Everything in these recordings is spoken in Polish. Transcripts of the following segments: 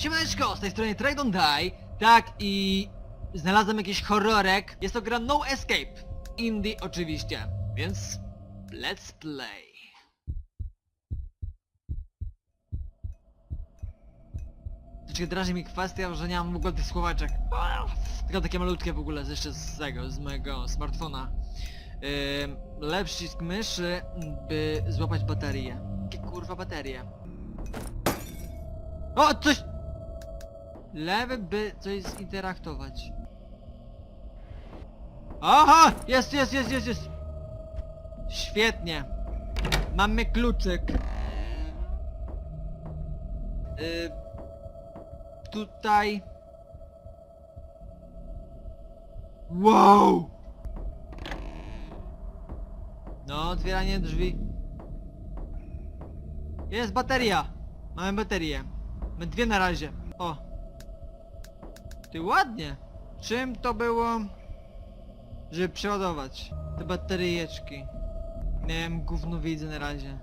Siemaneczko, z tej strony Trade Don't Die. Tak i znalazłem jakiś horrorek. Jest to gra No Escape. Indie oczywiście, więc let's play. Troszkę draży mi kwestia, że nie mam w ogóle tych słowaczek. Tylko takie malutkie w ogóle, jeszcze z tego, z mojego smartfona. Ym, lepszy myszy, by złapać baterię. Jakie kurwa baterie? O, coś! Lewy, by coś zinteraktować. Aha! Jest, jest, jest, jest, jest! Świetnie. Mamy kluczyk. Y, tutaj... Wow! No, otwieranie drzwi. Jest bateria! Mamy baterię. Mamy dwie na razie. O! Ty ładnie! Czym to było? Żeby przeładować te bateryjeczki. Miałem gówno widzę na razie.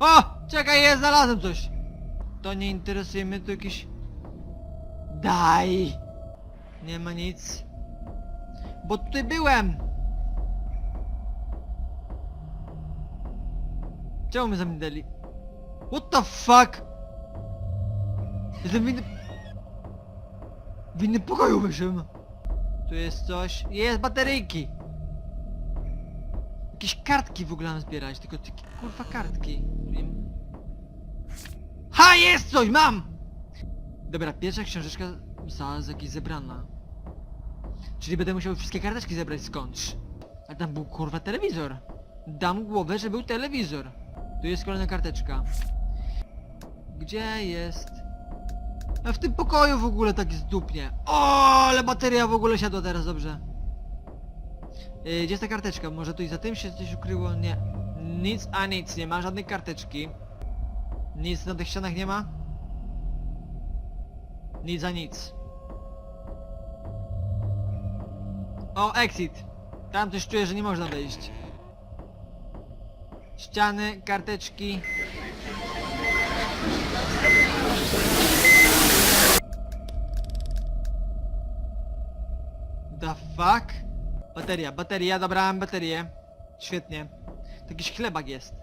O! Czekaj, jest, znalazłem coś! To nie interesuje mnie, to jakiś... Daj! Nie ma nic. Bo tutaj byłem! Czemu mnie zamknęli? What the fuck? Jestem. W innym pokoju wyszłem. Tu jest coś. Jest bateryjki! Jakieś kartki w ogóle mam zbierać, tylko takie kurwa kartki. Ha! Jest coś! Mam! Dobra, pierwsza książeczka została z jakiejś zebrana. Czyli będę musiał wszystkie karteczki zebrać skądś. A tam był kurwa telewizor. Dam głowę, że był telewizor. Tu jest kolejna karteczka. Gdzie jest? A w tym pokoju w ogóle tak zdupnie. O, ale bateria w ogóle siadła teraz dobrze. Yy, gdzie jest ta karteczka? Może tu i za tym się coś ukryło? Nie. Nic a nic, nie ma żadnej karteczki. Nic na tych ścianach nie ma? Nic za nic. O, exit. Tam coś czuję, że nie można wejść. Ściany, karteczki. The fuck? Bateria, bateria, dobra, mam baterię. Świetnie. To jakiś chlebak jest.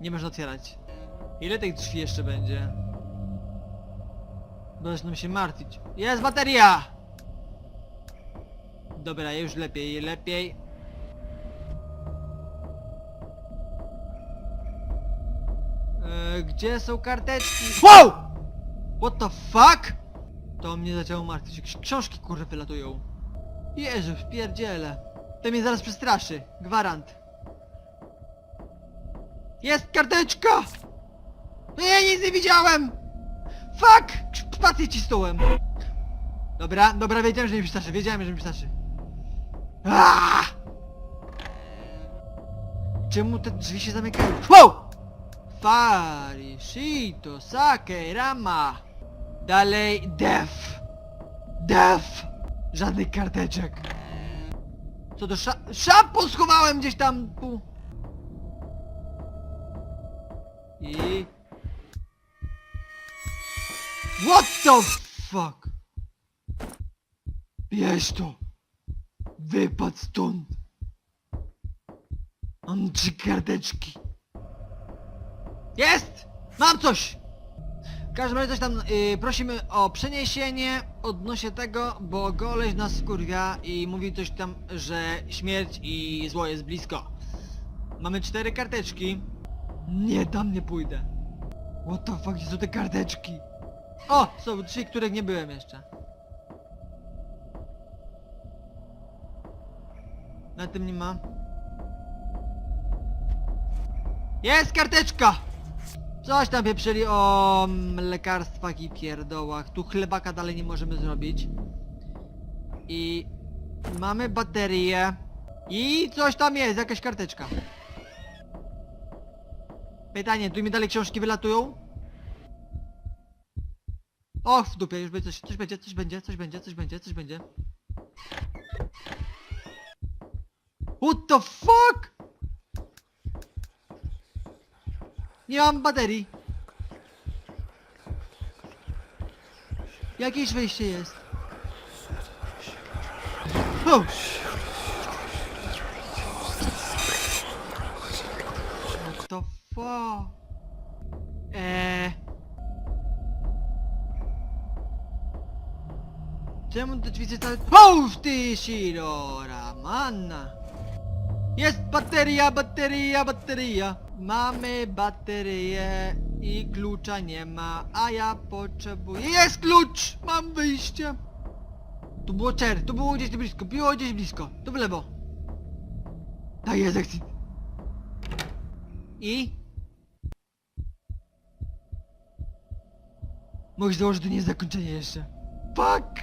Nie można otwierać. Ile tych drzwi jeszcze będzie? Zaczynam się martwić. Jest bateria! Dobra, już lepiej, lepiej. E, gdzie są karteczki? WOW! What the fuck? To mnie zaczęło martwić. Jakieś książki kurwa wylatują. Jezu, wpierdziele. To mnie zaraz przestraszy. Gwarant. Jest karteczka! No ja nic nie widziałem! Fuck! Spację cisnąłem. Dobra, dobra, wiedziałem, że mi przestraszy. Wiedziałem, że mi przestraszy. Aaaa! Czemu te drzwi się zamykają? Wow! Fari, Shito, Sake, Rama. Dalej, Def. Def. Żadnych karteczek. Co do sza... Szampu schowałem gdzieś tam tu. I... What the fuck? Bierz to. Wypadł stąd. Mam trzy karteczki. Jest! Mam coś! Każdym razie coś tam yy, prosimy o przeniesienie odnośnie tego, bo goleś nas kurwia i mówi coś tam, że śmierć i zło jest blisko. Mamy cztery karteczki. Nie, tam nie pójdę. What the fuck, są te karteczki? O! Są trzy, których nie byłem jeszcze. Na tym nie ma. Jest karteczka! Coś tam pieprzyli o mm, lekarstwach i pierdołach. Tu chlebaka dalej nie możemy zrobić. I mamy baterię. I coś tam jest, jakaś karteczka. Pytanie, tu mi dalej książki wylatują? Och, w dupie, już będzie coś, coś będzie, coś będzie, coś będzie, coś będzie, coś będzie. What the fuck? Nie mam baterii. Jakieś wejście jest. O! What the fuck? Eee... Czemu te drzwi cały... Ouf ty Shirora, manna! Jest bateria, bateria, bateria! Mamy baterię i klucza nie ma, a ja potrzebuję... Jest klucz! Mam wyjście! Tu było czer, tu było gdzieś blisko, było gdzieś blisko, tu w lewo. Tak jest. I? Mogę założyć, że to nie jest zakończenie jeszcze. Fuck!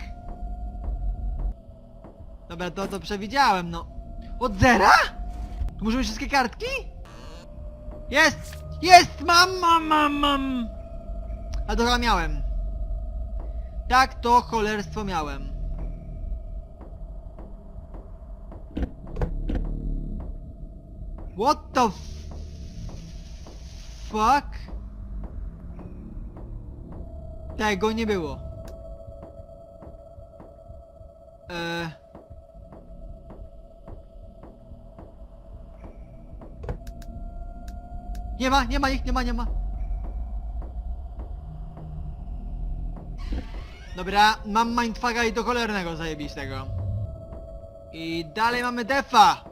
Dobra, to to przewidziałem, no. Od zera? Tu muszą być wszystkie kartki? Jest! Jest! Mam, mam, mam, mam! A chyba miałem. Tak, to cholerstwo miałem. What the. Fuck? Tego nie było. Nie ma, nie ma ich, nie ma, nie ma. Dobra, mam mindfucka i do cholernego zajebistego. I dalej mamy defa!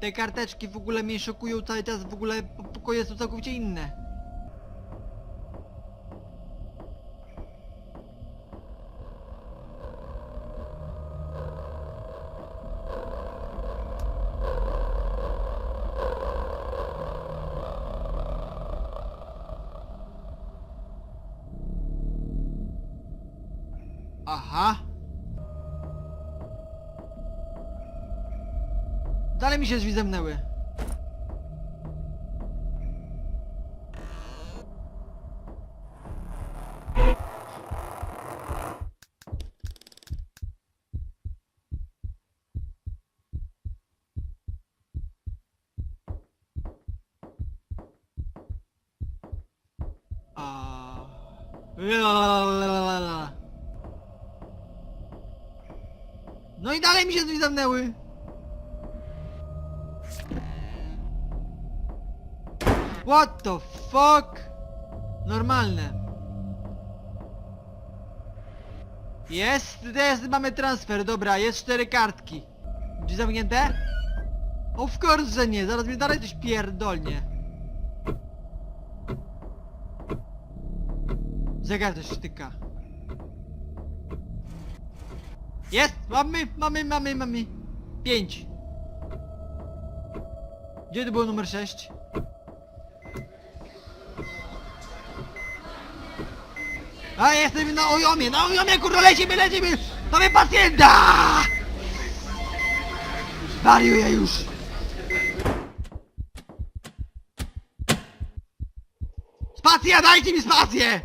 Te karteczki w ogóle mnie szokują cały czas, w ogóle po- pokoje są całkowicie inne. Aha. Dalej mi się drzwi zamknęły. A... Lalalala. No i dalej mi się drzwi zamknęły. What the fuck? Normalne. Jest, jest, mamy transfer, dobra, jest cztery kartki. Drzwi zamknięte? Of course, że nie, zaraz mnie dalej coś pierdolnie. Zegar też sztyka. Jest! Mamy, mamy, mamy, mamy. Pięć. Gdzie to było numer sześć? A jestem na ojomie, na ojomie kurwa lecimy, lecimy! Mamy pacjenta! Wariuję już! Spacja, dajcie mi spację!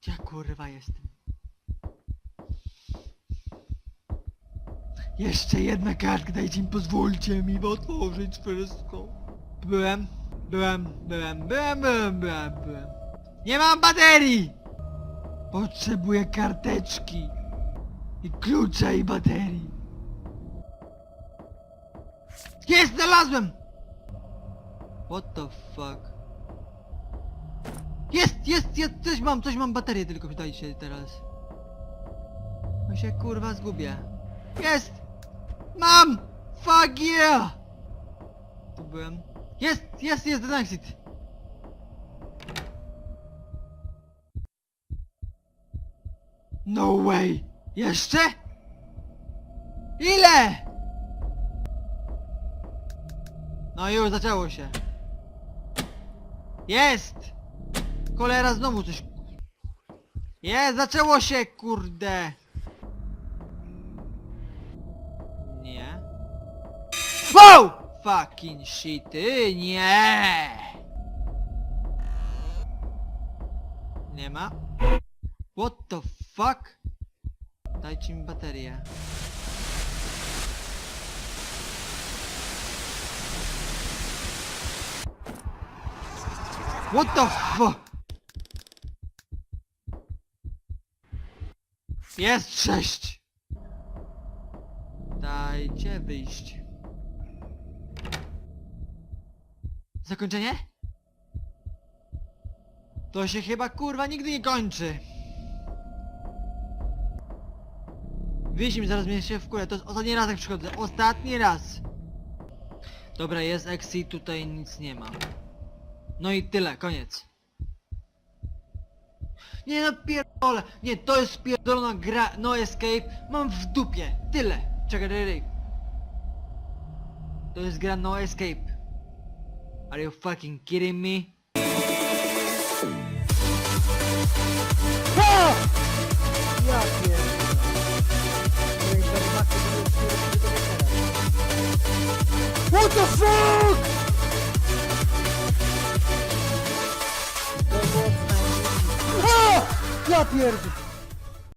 Gdzie ja kurwa jestem? Jeszcze jedna kartka, dajcie mi, pozwólcie mi otworzyć wszystko. Byłem, byłem, byłem, byłem, byłem, byłem, byłem. Nie mam baterii! Potrzebuję karteczki. I klucza i baterii. Jest, znalazłem! What the fuck? Jest, jest, jest, coś mam, coś mam, baterię tylko dajcie teraz. Bo się kurwa zgubię. Jest! Mam! Fuck yeah! Tu byłem. Jest, jest, jest, ten exit! No way! Jeszcze? Ile? No już zaczęło się. Jest! Cholera, znowu coś... Je, zaczęło się, kurde! Nie. Wow! Fucking shit, y, nie! Nie ma. What the fuck? Dajcie mi baterię. What the fuck? Jest sześć! Dajcie wyjść. Zakończenie? To się chyba kurwa nigdy nie kończy. Mi zaraz mnie się w kule, to jest ostatni raz jak przychodzę, ostatni raz. Dobra, jest exit, tutaj nic nie ma. No i tyle, koniec. Nie no pierdolę, nie, to jest pierdolona gra, no escape, mam w dupie, tyle. Czekaj, czekaj, czekaj. To jest gra no escape. Are you fucking kidding me? Ha! Ja pierdolę. To. What the fuck? Ja pierdolę.